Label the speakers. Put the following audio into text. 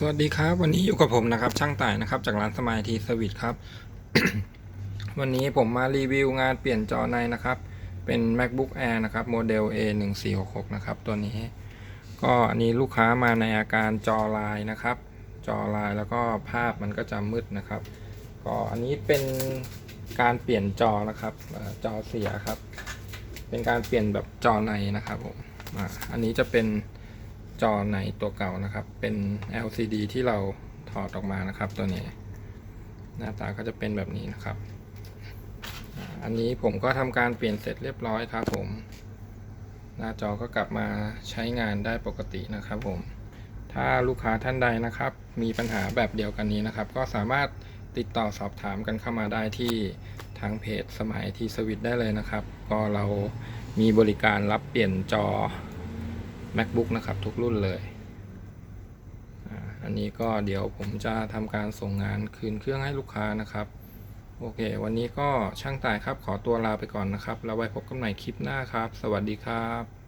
Speaker 1: สวัสดีครับ วันนี้อยู่กับผมนะครับ ช่างต่ายนะครับ จากร้านสมายทีสวิตครับ วันนี้ผมมารีวิวงานเปลี่ยนจอในนะครับ เป็น macbook air นะครับ โมเดล a 1 4 6 6นะครับ ตัวนี้ ก็อันนี้ลูกค้ามาในอาการจอลายนะครับ จอลายแล้วก็ภาพมันก็จะมืดนะครับ ก็อันนี้เป็นการเปลี่ยนจอนะครับจอเสียครับ เป็นการเปลี่ยนแบบจอในนะครับผมอันนี้จะเป็น จอในตัวเก่านะครับ เป็น LCD ที่เราถอดออกมานะครับ ตัวนี้ หน้าตาก็จะเป็นแบบนี้นะครับ อันนี้ผมก็ทำการเปลี่ยนเสร็จเรียบร้อยครับผม หน้าจอก็กลับมาใช้งานได้ปกตินะครับผม ถ้าลูกค้าท่านใดนะครับ มีปัญหาแบบเดียวกันนี้นะครับ ก็สามารถติดต่อสอบถามกันเข้ามาได้ที่ทางเพจสมัยทีสวิตได้เลยนะครับ ก็เรามีบริการรับเปลี่ยนจอ macbook นะครับ ทุกรุ่นเลยอาอันนี้ก็เดี๋ยวผมจะทำการส่งงานคืนเครื่องให้ลูกค้านะครับ โอเค วันนี้ก็ช่างตายครับขอตัวลาไปก่อนนะครับ แล้วไว้พบกันใหม่คลิปหน้าครับ สวัสดีครับ